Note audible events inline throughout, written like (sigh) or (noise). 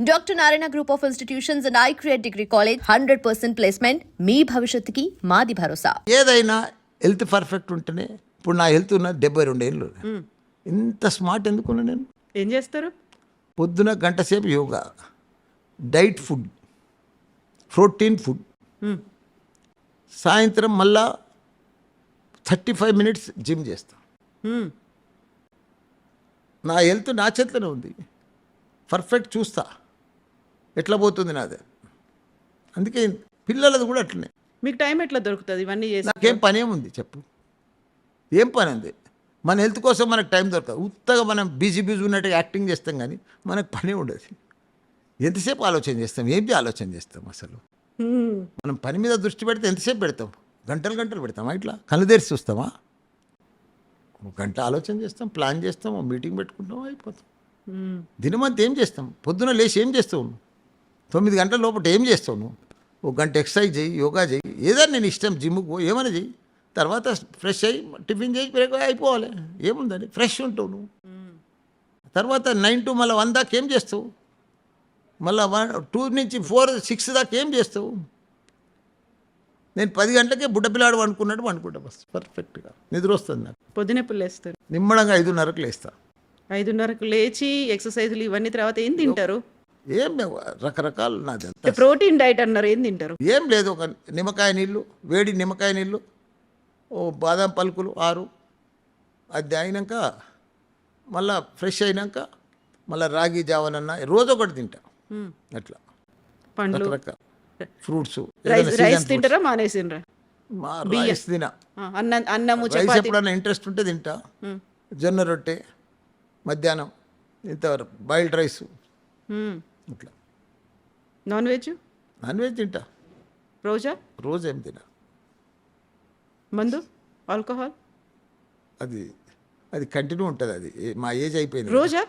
Doctor Narayana group of institutions and I create degree college hundred percent placement మీ భవిష్యత్తుకి మాది భరోసా. ఏదైనా health perfect ఉంటేనే ఇప్పుడు నా హెల్త్ ఉన్న డెబ్బై రెండు ఏళ్ళు. ఇంత స్మార్ట్ ఎందుకున్నా నేను? ఏం చేస్తారు? పొద్దున గంట సేపు yoga diet food protein food. సాయంత్రం మళ్ళా థర్టీ ఫైవ్ మినిట్స్ జిమ్ చేస్తా. హ్మ్. నా హెల్త్ నా చేతిలోనే ఉంది. పర్ఫెక్ట్ చూస్తా. ఎట్లా పోతుంది నాది? అందుకే పిల్లలది కూడా అట్లనే. మీకు టైం ఎట్లా దొరుకుతుంది ఇవన్నీ చేసి? నాకేం పని ఏముంది చెప్పు. ఏం పని ఉంది మన హెల్త్ కోసం మనకు టైం దొరకదు. ఉత్తగా మనం బిజీ బిజీ ఉన్నట్టుగా యాక్టింగ్ చేస్తాం కానీ మనకు పని ఉండదు. ఎంతసేపు ఆలోచన చేస్తాం? ఏంటి ఆలోచన చేస్తాం అసలు. మనం పని మీద దృష్టి పెడితే ఎంతసేపు పెడతాం? గంటలు గంటలు పెడతామా ఇట్లా? కళ్ళు తెరిచి చూస్తామా? ఒక గంట ఆలోచన చేస్తాం ప్లాన్ చేస్తాం మీటింగ్ పెట్టుకుంటాం అయిపోతాం. దినమంతా ఏం చేస్తాం? పొద్దున లేచి ఏం చేస్తావు నువ్వు? తొమ్మిది గంటల లోపల ఏం చేస్తావు నువ్వు? ఒక గంట ఎక్సర్సైజ్ చేయి యోగా చేయి ఏదైనా నేను ఇష్టం జిమ్కి పో ఏమైనా చెయ్యి తర్వాత ఫ్రెష్ అయ్యి టిఫిన్ చేయి బ్రేక్ అయిపోవాలి. ఏముందని ఫ్రెష్ ఉంటావు నువ్వు. తర్వాత నైన్ టు మళ్ళీ వన్ దాకా ఏం చేస్తావు? మళ్ళీ వన్ టూ నుంచి ఫోర్ సిక్స్ దాకా ఏం చేస్తావు? నేను పది గంటలకే బుడ్డ పిల్లాడు వండుకున్నట్టు వండుకుంటా బస్ పర్ఫెక్ట్గా నిద్ర వస్తుంది నాకు. పొద్దున ఎప్పుడు లేస్తారు. నిమ్మడంగా ఐదున్నరకు లేస్తా. ఐదున్నరకు లేచి ఎక్సర్సైజులు ఇవన్నీ తర్వాత ఏం తింటారు? ఏం రకరకాలు నాది అంతా. ప్రోటీన్ డైట్ అన్నారు ఏం తింటారు? ఏం లేదు ఒక నిమ్మకాయ నీళ్ళు వేడి నిమ్మకాయ నీళ్ళు ఓ బాదం పలుకులు ఆరు. అది అయినాక మళ్ళా ఫ్రెష్ అయినాక మళ్ళీ రాగి జావనన్న రోజు ఒకటి తింటా. అట్లా. పండ్లు. ఫ్రూట్స్. రైస్ తింటారా మానేసిండ్రా? మా రైస్ తిన. ఆ, అన్న అన్నము రైస్ చపాతి. ఎప్పుడన్నా ఇంట్రెస్ట్ ఉంటే తింటా. జొన్న రొట్టె మధ్యాహ్నం ఇంతవరకు బాయిల్డ్ రైస్. ఇట్లా నాన్ వెజ్ నాన్ వెజ్ తింటా. రోజా? రోజు ఏం తినా. మందు? ఆల్కహాల్? అది అది కంటిన్యూ ఉంటుంది అది. మా ఏజ్ అయిపోయింది. రోజా?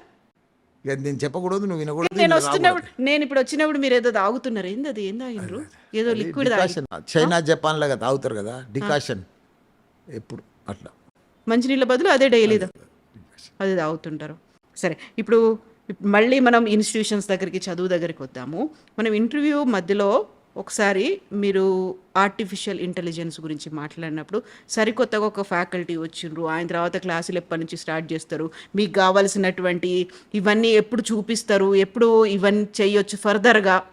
ఇక నేను చెప్పకూడదు నువ్వు వినకూడదు నేను నేను వస్తున్నప్పుడు నేను ఇప్పుడు వచ్చినప్పుడు మీరు ఏదో తాగుతున్నారు. ఏంది అది ఏం తాగినరు ఏదో లిక్విడ్ డికాషన్. చైనా జపాన్ లాగా తాగుతారు కదా డికాషన్. ఎప్పుడు అట్లా. మంచినీళ్ళ బదులు అదే డైలీ అది తాగుతుంటారు. సరే ఇప్పుడు ఇప్- మళ్ళీ మనం ఇన్స్టిట్యూషన్స్ దగ్గరికి చదువు దగ్గరికి వద్దాము. మనం ఇంటర్వ్యూ మధ్యలో ఒకసారి మీరు ఆర్టిఫిషియల్ ఇంటెలిజెన్స్ గురించి మాట్లాడినప్పుడు సరికొత్తగా ఒక ఫ్యాకల్టీ వచ్చిండ్రు. ఆయన తర్వాత క్లాసులు ఎప్పటి నుంచి స్టార్ట్ చేస్తారు? మీకు కావాల్సినటువంటి ఇవన్నీ ఎప్పుడు చూపిస్తారు? ఎప్పుడు ఇవన్నీ చేయొచ్చు ఫర్దర్గా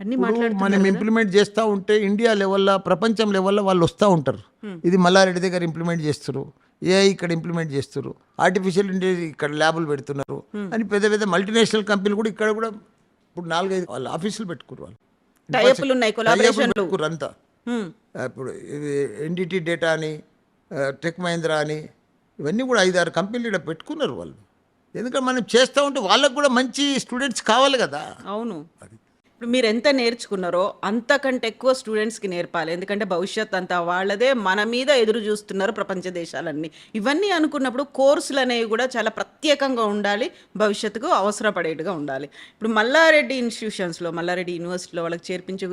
అన్నీ మనం ఇంప్లిమెంట్ చేస్తూ ఉంటే ఇండియా లెవెల్లో ప్రపంచం లెవెల్లో వాళ్ళు వస్తూ ఉంటారు. ఇది మల్లారెడ్డి దగ్గర ఇంప్లిమెంట్ చేస్తారు. ఏఐ ఇక్కడ ఇంప్లిమెంట్ చేస్తారు ఆర్టిఫిషియల్ ఇంటెలిజెన్స్ ఇక్కడ ల్యాబులు పెడుతున్నారు. అని పెద్ద పెద్ద మల్టీనేషనల్ కంపెనీలు కూడా ఇక్కడ కూడా ఇప్పుడు నాలుగైదు వాళ్ళు ఆఫీసులు పెట్టుకున్నారు వాళ్ళు. అంతా. ఇప్పుడు ఇది ఎన్డిటి డేటా అని టెక్ మహేంద్ర అని ఇవన్నీ కూడా ఐదారు కంపెనీలు ఇక్కడ పెట్టుకున్నారు వాళ్ళు. ఎందుకంటే మనం చేస్తూ ఉంటే వాళ్ళకు కూడా మంచి స్టూడెంట్స్ కావాలి కదా. అవును. ఇప్పుడు మీరు ఎంత నేర్చుకున్నారో అంతకంటే ఎక్కువ స్టూడెంట్స్కి నేర్పాలి. ఎందుకంటే భవిష్యత్ అంతా వాళ్ళదే మన మీద ఎదురు చూస్తున్నారు ప్రపంచ దేశాలన్నీ. ఇవన్నీ అనుకున్నప్పుడు కోర్సులు అనేవి కూడా చాలా ప్రత్యేకంగా ఉండాలి భవిష్యత్తుకు అవసరపడేట్టుగా ఉండాలి. ఇప్పుడు మల్లారెడ్డి ఇన్స్టిట్యూషన్స్లో మల్లారెడ్డి యూనివర్సిటీలో వాళ్ళకి చేర్పించే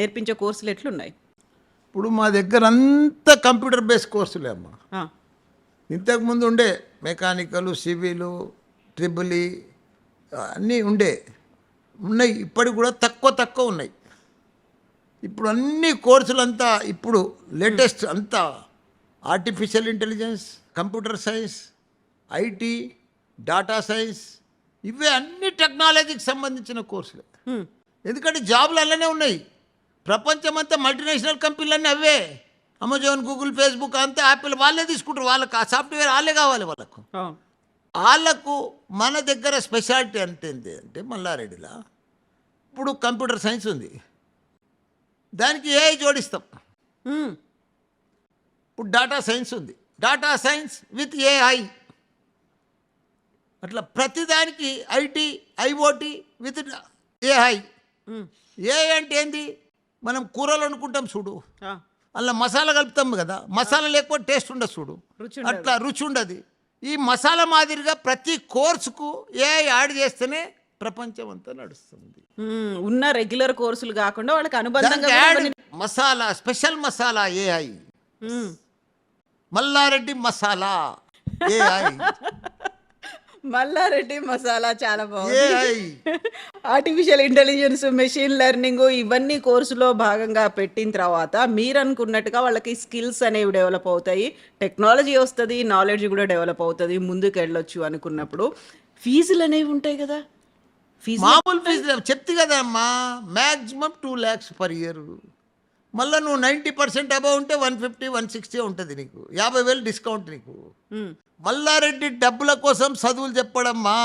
నేర్పించే కోర్సులు ఎట్లున్నాయి? ఇప్పుడు మా దగ్గర అంతా కంప్యూటర్ బేస్డ్ కోర్సులే అమ్మా. ఇంతకుముందు ఉండే మెకానికల్ సివిలు ట్రిబులి అన్నీ ఉండే. ఉన్నాయి. ఇప్పటికి కూడా తక్కువ తక్కువ ఉన్నాయి. ఇప్పుడు అన్ని కోర్సులంతా ఇప్పుడు లేటెస్ట్ అంతా artificial intelligence computer science IT data science ఇవే అన్ని టెక్నాలజీకి సంబంధించిన కోర్సులే. హ్మ్. ఎందుకంటే జాబులు అలానే ఉన్నాయి. ప్రపంచమంతా మల్టీనేషనల్ కంపెనీలన్నీ అవే. అమెజాన్ గూగుల్ ఫేస్బుక్ అంతా యాపిల్ వాళ్ళే తీసుకుంటారు. వాళ్ళకి ఆ సాఫ్ట్వేర్ వాళ్ళే కావాలి వాళ్ళకు. వాళ్ళకు మన దగ్గర స్పెషాలిటీ అంటే ఏంటి అంటే మల్లారెడ్డిలా. ఇప్పుడు కంప్యూటర్ సైన్స్ ఉంది. దానికి ఏఐ జోడిస్తాం. ఇప్పుడు డాటా సైన్స్ ఉంది. డాటా సైన్స్ విత్ ఏఐ అట్లా ప్రతిదానికి IT IOT with AI. AI అంటే ఏంది? మనం కూరలు అనుకుంటాం చూడు అలా మసాలా కలుపుతాం కదా. మసాలా లేకపోతే టేస్ట్ ఉండదు చూడు. అట్లా రుచి ఉండదు. ఈ మసాలా మాదిరిగా ప్రతి కోర్సుకు ఏఐ యాడ్ చేస్తేనే ప్రపంచం అంతా నడుస్తుంది. ఉన్న రెగ్యులర్ కోర్సులు కాకుండా వాళ్ళకి అనుబంధంగా masala special masala AI. Malla Reddy masala (laughs) AI Malla Reddy masala చాలా బాగుంది. ఆర్టిఫిషియల్ ఇంటెలిజెన్స్ మెషిన్ లెర్నింగ్ ఇవన్నీ కోర్సులో భాగంగా పెట్టిన తర్వాత మీరు అనుకున్నట్టుగా వాళ్ళకి స్కిల్స్ అనేవి డెవలప్ అవుతాయి. టెక్నాలజీ వస్తుంది నాలెడ్జ్ కూడా డెవలప్ అవుతుంది ముందుకు వెళ్ళొచ్చు అనుకున్నప్పుడు ఫీజులు అనేవి ఉంటాయి కదా. ఫీజు మామూలు ఫీజు చెప్తే కదా అమ్మా maximum two lakhs per year మళ్ళీ నువ్వు నైంటీ పర్సెంట్ అబౌవ్ ఉంటే వన్ ఫిఫ్టీ వన్ సిక్స్టీ ఉంటుంది నీకు. యాభై వేలు డిస్కౌంట్ నీకు. మల్లారెడ్డి డబ్బుల కోసం చదువులు చెప్పడమ్మా.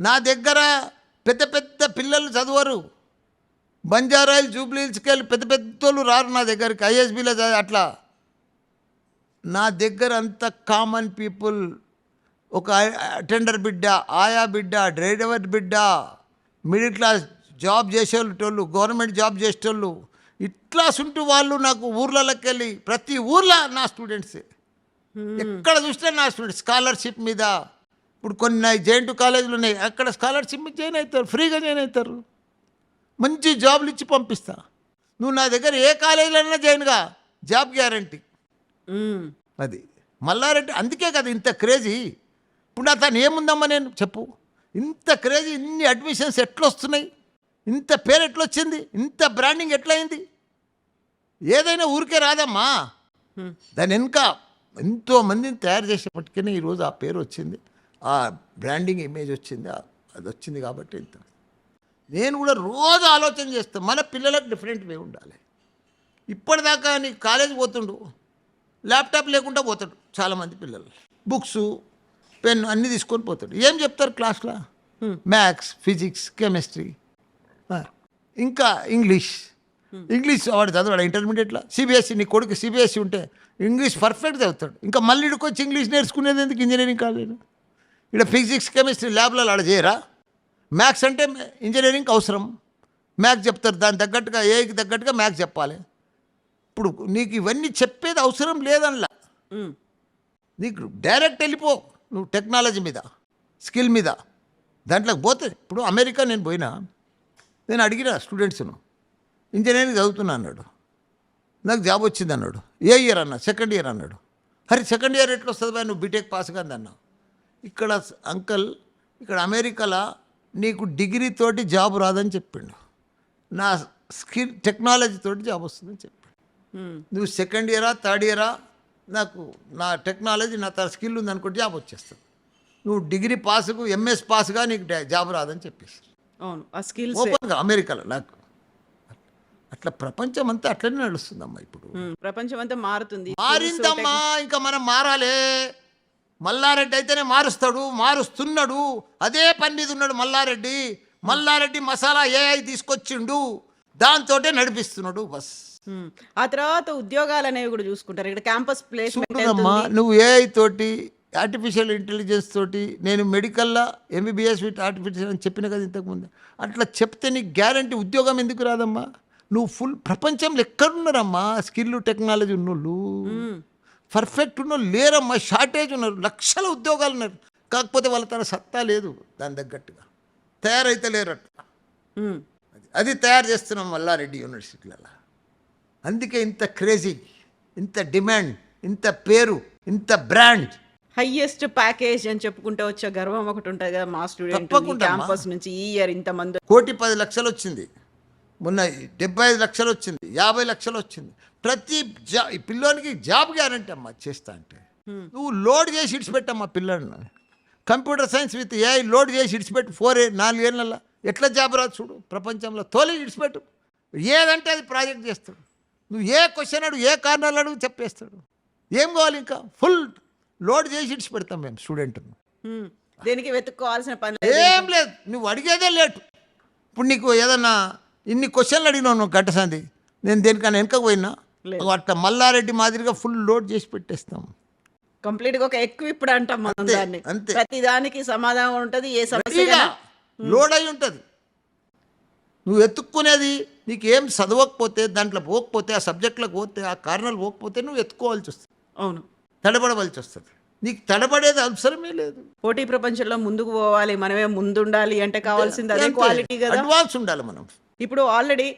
నా దగ్గర పెద్ద పెద్ద పిల్లలు చదవరు. బంజారాయిల్ జూబ్లీహిల్స్కి వెళ్ళి పెద్ద పెద్దోళ్ళు రారు నా దగ్గరికి ఐఎస్బీలో అట్లా. నా దగ్గర అంత కామన్ పీపుల్ ఒక అటెండర్ బిడ్డ ఆయా బిడ్డ డ్రైవర్ బిడ్డ మిడిల్ క్లాస్ జాబ్ చేసేటోళ్ళు గవర్నమెంట్ జాబ్ చేసేటోళ్ళు ఇట్లా సుంటూ వాళ్ళు నాకు ఊర్లలోకి వెళ్ళి ప్రతి ఊర్లో నా స్టూడెంట్సే ఎక్కడ చూసినా నా స్టూడెంట్స్ స్కాలర్షిప్ మీద ఇప్పుడు కొన్ని జేఎన్టు కాలేజీలు ఉన్నాయి అక్కడ స్కాలర్షిప్ మీద జాయిన్ అవుతారు ఫ్రీగా జాయిన్ అవుతారు మంచి జాబ్లు ఇచ్చి పంపిస్తా. నువ్వు నా దగ్గర ఏ కాలేజీలో జాయిన్గా జాబ్ గ్యారంటీ. అది. మల్లారెడ్డి అందుకే కదా ఇంత క్రేజీ ఇప్పుడు అతను ఏముందమ్మా నేను చెప్పు. ఇంత క్రేజీ ఇన్ని అడ్మిషన్స్ ఎట్లా వస్తున్నాయి ఇంత పేరు ఎట్లా వచ్చింది ఇంత బ్రాండింగ్ ఎట్లయింది? ఏదైనా ఊరికే రాదమ్మా. దాని వెనుక ఎంతో మందిని తయారు చేసేప్పటికీ ఈరోజు ఆ పేరు వచ్చింది. ఆ బ్రాండింగ్ ఇమేజ్ వచ్చింది. అది వచ్చింది కాబట్టి ఇంత. నేను కూడా రోజు ఆలోచన చేస్తాను మన పిల్లలకు డిఫరెంట్ వే ఉండాలి. ఇప్పటిదాకా నీకు కాలేజ్ పోతుండు. ల్యాప్టాప్ లేకుండా పోతాడు చాలామంది పిల్లలు. బుక్స్ పెన్ అన్నీ తీసుకొని పోతాడు. ఏం చెప్తారు క్లాస్లో మ్యాథ్స్ ఫిజిక్స్ కెమిస్ట్రీ ఇంకా ఇంగ్లీష్. ఇంగ్లీష్ వాడు చదవాడు? ఇంటర్మీడియట్లో? సిబిఎస్సి నీ కొడుకు సిబిఎస్సి ఉంటే ఇంగ్లీష్ పర్ఫెక్ట్ చదువుతాడు. ఇంకా మళ్ళీ ఇక్కడికి వచ్చి ఇంగ్లీష్ నేర్చుకునేది ఎందుకు ఇంజనీరింగ్ కాలేజ్ ఇక్కడ ఫిజిక్స్ కెమిస్ట్రీ ల్యాబ్లలో ఆడ చేయరా? మ్యాథ్స్ అంటే ఇంజనీరింగ్ అవసరం. మ్యాథ్స్ చెప్తారు. దాని తగ్గట్టుగా ఏకి తగ్గట్టుగా మ్యాథ్స్ చెప్పాలి. ఇప్పుడు నీకు ఇవన్నీ చెప్పేది అవసరం లేదనలా. మ్మ్. నీకు డైరెక్ట్ వెళ్ళిపో. నువ్వు టెక్నాలజీ మీద స్కిల్ మీద. దాంట్లోకి పోతే ఇప్పుడు అమెరికా నేను పోయినా నేను అడిగిన స్టూడెంట్స్ను ఇంజనీరింగ్ చదువుతున్నా అన్నాడు. నాకు జాబ్ వచ్చింది అన్నాడు. ఏ ఇయర్ అన్నా? సెకండ్ ఇయర్ అన్నాడు. అరే సెకండ్ ఇయర్ ఎట్లా వస్తుంది నువ్వు బీటెక్ పాస్ కాదు అన్నా ఇక్కడ అంకల్ ఇక్కడ అమెరికాలో నీకు డిగ్రీ తోటి జాబ్ రాదని చెప్పిండు. నా స్కిల్ టెక్నాలజీ తోటి జాబ్ వస్తుందని చెప్పాడు. నువ్వు సెకండ్ ఇయరా థర్డ్ ఇయరా? నాకు నా టెక్నాలజీ నా తన స్కిల్ ఉంది అనుకుంటే జాబ్ వచ్చేస్తుంది. నువ్వు డిగ్రీ పాస్కు ఎంఎస్ పాస్గా నీకు జాబ్ రాదని చెప్పేసి. అవును. ఆ స్కిల్స్. ఓపెన్గా అమెరికాలో నాకు అట్లా ప్రపంచం అంతా అట్లనే నడుస్తుందమ్మా ఇప్పుడు. ప్రపంచం అంతా మారుతుంది. మారిందమ్మా ఇంకా మనం మారాలే. మల్లారెడ్డి అయితేనే మారుస్తాడు మారుస్తున్నాడు. అదే పని మీద ఉన్నాడు మల్లారెడ్డి. మల్లారెడ్డి మసాలా ఏఐ తీసుకొచ్చిండు. దాంతోటే నడిపిస్తున్నాడు బస్. ఆ తర్వాత ఉద్యోగాలు అనేవి కూడా చూసుకుంటారు. ఇక్కడ క్యాంపస్ ప్లేస్మెంట్ నువ్వు ఏఐ తోటి ఆర్టిఫిషియల్ ఇంటెలిజెన్స్ తోటి నేను మెడికల్లా ఎంబీబీఎస్ విత్ ఆర్టిఫిషియల్ అని చెప్పిన కదా ఇంతకుముందు. అట్లా చెప్తే నీకు గ్యారంటీ ఉద్యోగం ఎందుకు రాదమ్మా? నువ్వు ఫుల్ ప్రపంచంలో ఎక్కడున్నారమ్మా? స్కిల్ టెక్నాలజీ ఉన్నోళ్ళు. పర్ఫెక్ట్ ఉన్నోళ్ళు లేరమ్మా. షార్టేజ్ ఉన్నారు లక్షల ఉద్యోగాలు ఉన్నారు. కాకపోతే వాళ్ళ తన సత్తా లేదు దాని తగ్గట్టుగా. తయారైతే లేరు అట్లా మ్మ్. అది అది తయారు చేస్తున్నాం మల్లారెడ్డి యూనివర్సిటీలలో. అందుకే ఇంత క్రేజీ ఇంత డిమాండ్ ఇంత పేరు ఇంత బ్రాండ్ హైయెస్ట్ ప్యాకేజ్ అని చెప్పుకుంటే వచ్చే గర్వం ఒకటి ఉంటుంది కదా మా స్టూడెంట్ తప్పకుండా అమ్మా. క్యాంపస్ నుంచి ఈ ఇయర్ ఇంత మంది కోటి పది లక్షలు వచ్చింది. మొన్న డెబ్బై ఐదు లక్షలు వచ్చింది యాభై లక్షలు వచ్చింది. ప్రతి జా ఈ పిల్లోనికి జాబ్ గ్యారంటీ అమ్మా చేస్తా అంటే. నువ్వు లోడ్ చేసి ఇడిచిపెట్టమ్మా పిల్లని computer science with AI load చేసి ఇడిచిపెట్టు ఫోర్ నాలుగేళ్ళ ఎట్లా జాబ్ రాదు చూడు ప్రపంచంలో తోలి ఇడిచిపెట్టు. ఏదంటే అది ప్రాజెక్ట్ చేస్తాడు. నువ్వు ఏ క్వశ్చన్ అడుగు ఏ కారణాలు అడుగు చెప్పేస్తాడు. ఏం కావాలి ఇంకా? ఫుల్ లోడ్ చేసి ఇడిచిపెడతాం మేము స్టూడెంట్ను. దేనికి వెతుక్కోవాల్సిన పని ఏం లేదు. నువ్వు అడిగేదే లేటు. ఇప్పుడు నీకు ఏదన్నా ఇన్ని క్వశ్చన్లు అడిగినావు నువ్వు గట్టసంది నేను దేనికన్నా వెనక పోయినా. అట్లా మల్లారెడ్డి మాదిరిగా ఫుల్ లోడ్ చేసి పెట్టేస్తాం. కంప్లీట్గా ఒక ఎక్విప్డ్ అంటాం మనం దాన్ని. అంతే. ప్రతి దానికి సమాధానం ఉంటది ఏ సమస్య లోడ్ అయి ఉంటుంది. నువ్వు ఎత్తుక్కునేది నీకు ఏం చదవకపోతే దాంట్లో పోకపోతే ఆ సబ్జెక్టులకు పోతే ఆ కారణాలు పోకపోతే నువ్వు ఎత్తుకోవాల్సి వస్తుంది. అవును. తడబడవలసి వస్తుంది. నీకు తడబడేది అవసరమే లేదు. పోటీ ప్రపంచంలో ముందుకు పోవాలి మనమే ముందుండాలి అంటే కావాల్సింది అదే క్వాలిటీ కదా. అడ్వాన్స్ ఉండాలి మనం. ఇప్పుడు ఆల్రెడీ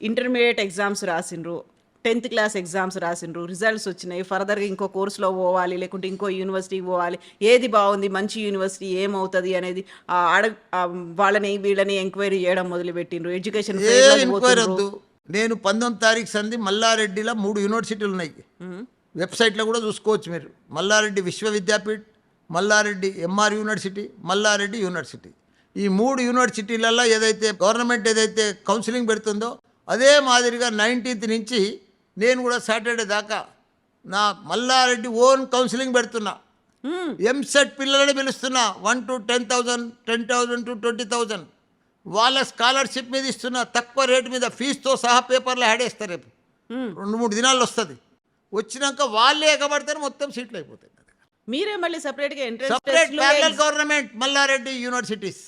ఇంటర్మీడియట్ ఎగ్జామ్స్ రాసిండ్రు టెన్త్ క్లాస్ ఎగ్జామ్స్ రాసిండ్రు రిజల్ట్స్ వచ్చినాయి ఫర్దర్గా ఇంకో కోర్సులో పోవాలి లేకుంటే ఇంకో యూనివర్సిటీకి పోవాలి. ఏది బాగుంది మంచి యూనివర్సిటీ ఏమవుతుంది అనేది ఆ అడగ ఆ వాళ్ళని వీళ్ళని ఎంక్వైరీ చేయడం మొదలుపెట్టిండ్రు ఎడ్యుకేషన్ నేను పంతొమ్మిది తారీఖు సంది మల్లారెడ్డిలో మూడు యూనివర్సిటీలు ఉన్నాయి. వెబ్సైట్లో కూడా చూసుకోవచ్చు మీరు. Malla Reddy Vishwavidyapeeth Malla Reddy MR university Malla Reddy university. ఈ మూడు యూనివర్సిటీలలో ఏదైతే గవర్నమెంట్ ఏదైతే కౌన్సిలింగ్ పెడుతుందో అదే మాదిరిగా నైన్టీన్త్ నుంచి నేను కూడా సాటర్డే దాకా నా మల్లారెడ్డి ఓన్ కౌన్సిలింగ్ పెడుతున్నా. ఎంసెట్ పిల్లలని పిలుస్తున్నా. One to ten thousand ten thousand to twenty thousand. వాళ్ళ స్కాలర్షిప్ మీద ఇస్తున్నా తక్కువ రేటు మీద ఫీజుతో సహా పేపర్లో ఆడేస్తారు రేపు. రెండు మూడు దినాలు వస్తుంది. వచ్చినాక వాళ్ళే ఎగబడతారు మొత్తం సీట్లు అయిపోతాయి. మీరే మళ్ళీ సపరేట్గా entrance separate government Malla Reddy universities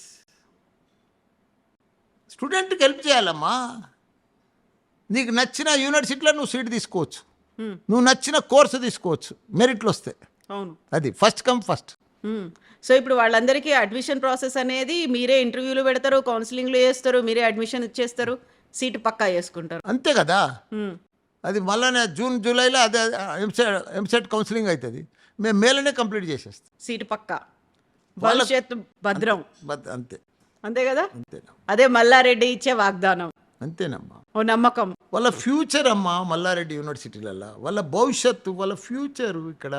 స్టూడెంట్కి హెల్ప్ చేయాలమ్మా. నీకు నచ్చిన యూనివర్సిటీలో నువ్వు సీట్ తీసుకోవచ్చు. నువ్వు నచ్చిన కోర్సు తీసుకోవచ్చు. మెరిట్లు వస్తే అవును. అది ఫస్ట్ కమ్ ఫస్ట్. సో ఇప్పుడు వాళ్ళందరికీ అడ్మిషన్ ప్రాసెస్ అనేది మీరే ఇంటర్వ్యూలు పెడతారు కౌన్సిలింగ్లు చేస్తారు మీరే అడ్మిషన్ ఇచ్చేస్తారు సీటు పక్కా చేసుకుంటారు. అంతే కదా. అది మళ్ళీ జూన్ జూలైలో అదే ఎంసెట్ ఎంసెట్ కౌన్సిలింగ్ అవుతుంది మేము మేలనే కంప్లీట్ చేసేస్తాం. సీటు పక్కా. భవిష్యత్తు భద్రం. అంతే అంతే. కదా? అదే మల్లారెడ్డి ఇచ్చే వాగ్దానం. అంతేనమ్మా. ఓ నమ్మకం. వాళ్ళ ఫ్యూచర్ అమ్మా మల్లారెడ్డి యూనివర్సిటీలలో వాళ్ళ భవిష్యత్తు వాళ్ళ ఫ్యూచర్ ఇక్కడ